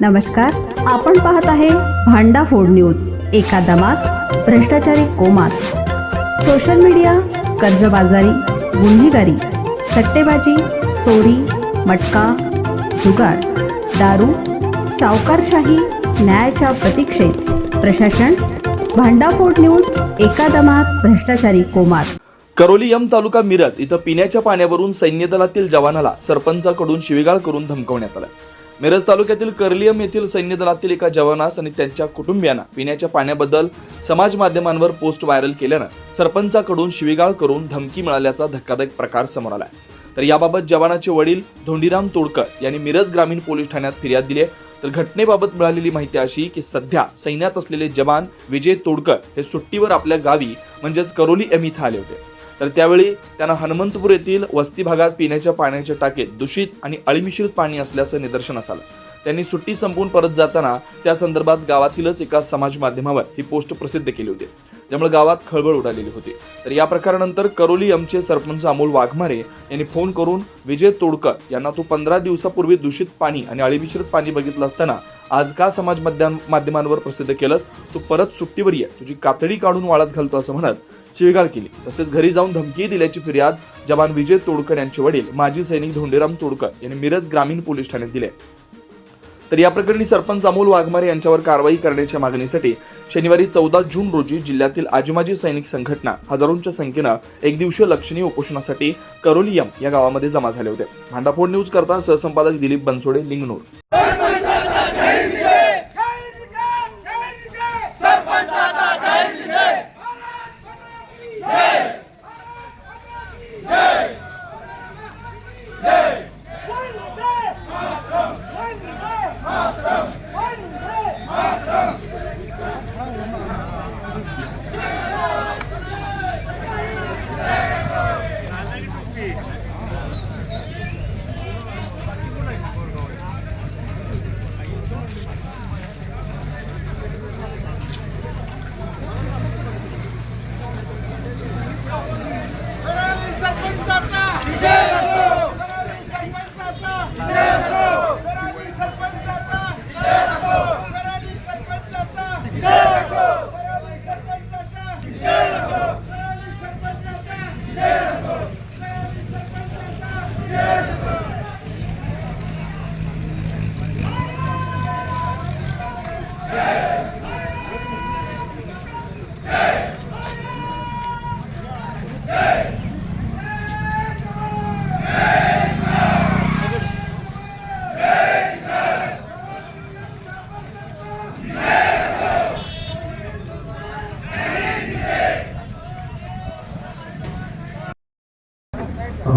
नमस्कार आपण पाहत आहे भांडा फोड न्यूज एका दमात भ्रष्टाचारी कोमात. सोशल मीडिया कर्जबाजारी गुन्हेगारी सट्टेबाजी चोरी मटका जुगार दारू सावकारशाही न्यायाच्या प्रतीक्षेत. प्रशासन भांडाफोड न्यूज एका दमात भ्रष्टाचारी कोमात. करोली यम तालुका मिरज इथं पिण्याच्या पाण्यावरून सैन्य दलातील जवानाला सरपंचाकडून शिवीगाळ करून धमकवण्यात आलं. मिरज तालुक्यातील कर्लियम येथील सैन्य दलातील एका जवानास आणि त्यांच्या कुटुंबियांना पिण्याच्या पाण्याबद्दल समाज माध्यमांवर पोस्ट व्हायरल केल्यानं सरपंचाकडून शिवीगाळ करून धमकी मिळाल्याचा धक्कादायक प्रकार समोर आला तर याबाबत जवानाचे वडील धोंडीराम तोडकर यांनी मिरज ग्रामीण पोलीस ठाण्यात फिर्याद दिली आहे. तर घटनेबाबत मिळालेली माहिती अशी की सध्या सैन्यात असलेले जवान विजय तोडकर हे सुट्टीवर आपल्या गावी म्हणजेच करोली एम इथं आले होते. तर त्यावेळी त्यांना हनुमंतपूर येथील वस्ती भागात पिण्याच्या पाण्याच्या टाकीत दूषित आणि अळीमिश्रित पाणी असल्याचं निदर्शनास आलं त्यांनी सुट्टी संपवून परत जाताना त्या संदर्भात गावातीलच एका समाज माध्यमावर ही पोस्ट प्रसिद्ध केली होती. त्यामुळे गावात खळबळ उडालेली होती. तर या प्रकारानंतर करोली एमचे सरपंच अमोल वाघमारे यांनी फोन करून विजय तोडकर यांना तो पंधरा दिवसापूर्वी दूषित पाणी आणि अळीमिश्रित पाणी बघितलं असताना आज का समाज माध्यम माध्यमांवर प्रसिद्ध केलंस? तू परत सुट्टीवर ये. तुझी कातडी काढून वाळत घालतो असं म्हणत शिवीगाळ केली. तसेच घरी जाऊन धमकी दिल्याची फिर्याद जवान विजय तोडकर यांचे वडील माजी सैनिक धोंडीराम तोडकर यांनी मिरज ग्रामीण पोलीस ठाण्यात दिले. तर या प्रकरणी सरपंच अमोल वाघमारे यांच्यावर कारवाई करण्याच्या मागणीसाठी शनिवारी चौदा जून रोजी जिल्ह्यातील आजीमाजी सैनिक संघटना हजारोंच्या संख्येनं एक दिवसीय लक्षणीय उपोषणासाठी करोलियम या गावामध्ये जमा झाले होते. भांडाफोड न्यूज करता सहसंपादक दिलीप बनसोडे लिंगनूर.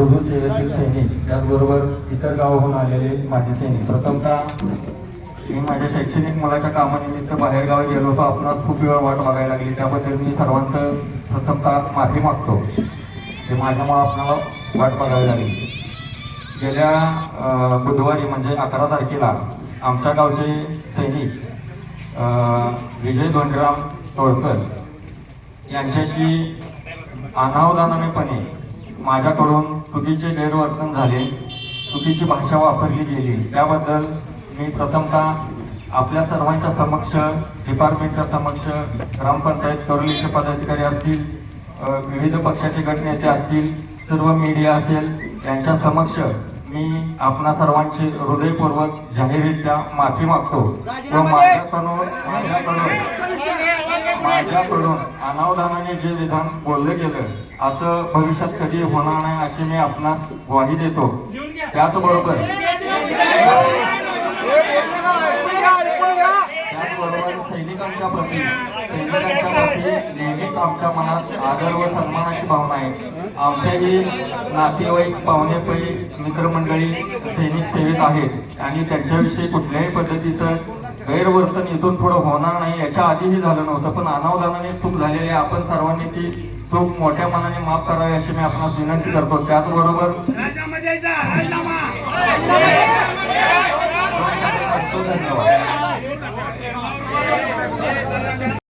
रुजू सेवेतील सैनिक त्याचबरोबर इतर गावाहून आलेले माझे सैनिक. प्रथमतः मी माझ्या शैक्षणिक मुलाच्या कामानिमित्त बाहेरगावी गेलो होतो. आपणास खूप वेळ वाट बघायला लागली. त्याबद्दल मी सर्वांचं प्रथमतः माफी मागतो. ते माझ्यामुळं आपणाला वाट बघावी लागली. गेल्या बुधवारी म्हणजे अकरा तारखेला आमच्या गावचे सैनिक विजय धोंडराम तोळकर यांच्याशी अनावधानानेपणे माझ्याकडून चुकीचे गैरवर्तन झाले चुकीची भाषा वापरली गेली. त्याबद्दल मी प्रथमतः आपल्या सर्वांच्या समक्ष डिपार्टमेंटच्या समक्ष ग्रामपंचायत करोलीचे पदाधिकारी असतील विविध पक्षाचे गटनेते असतील सर्व मीडिया असेल त्यांच्या समक्ष मी आपणा सर्वांची हृदयपूर्वक जाहीररित्या माफी मागतो व माझ्याकडून माझ्याकडून माझ्याकडून अनावधानाने जे विधान बोललं गेलं असं भविष्यात कधी होणार नाही अशी मी आपणास ग्वाही देतो. त्याचबरोबर त्याचबरोबर सैनिकांच्या प्रती. सैनिकांच्या प्रती नेहमीच आमच्या मनात आदर व सन्मानाची भावना आहे. आमच्याही नातेवाईक पाहुणेपै मित्रमंडळी सैनिक सेवेत आहेत. आणि त्यांच्याविषयी कुठल्याही पद्धतीचं गैरवर्तन इथून पुढे होणार नाही याच्या आधीही झालं नव्हतं. पण अनावधानाने चूक झालेली आहे. आपण सर्वांनी ती चूक मोठ्या मनाने माफ करावी अशी मी आपणास विनंती करतो. त्याचबरोबर धन्यवाद. thank you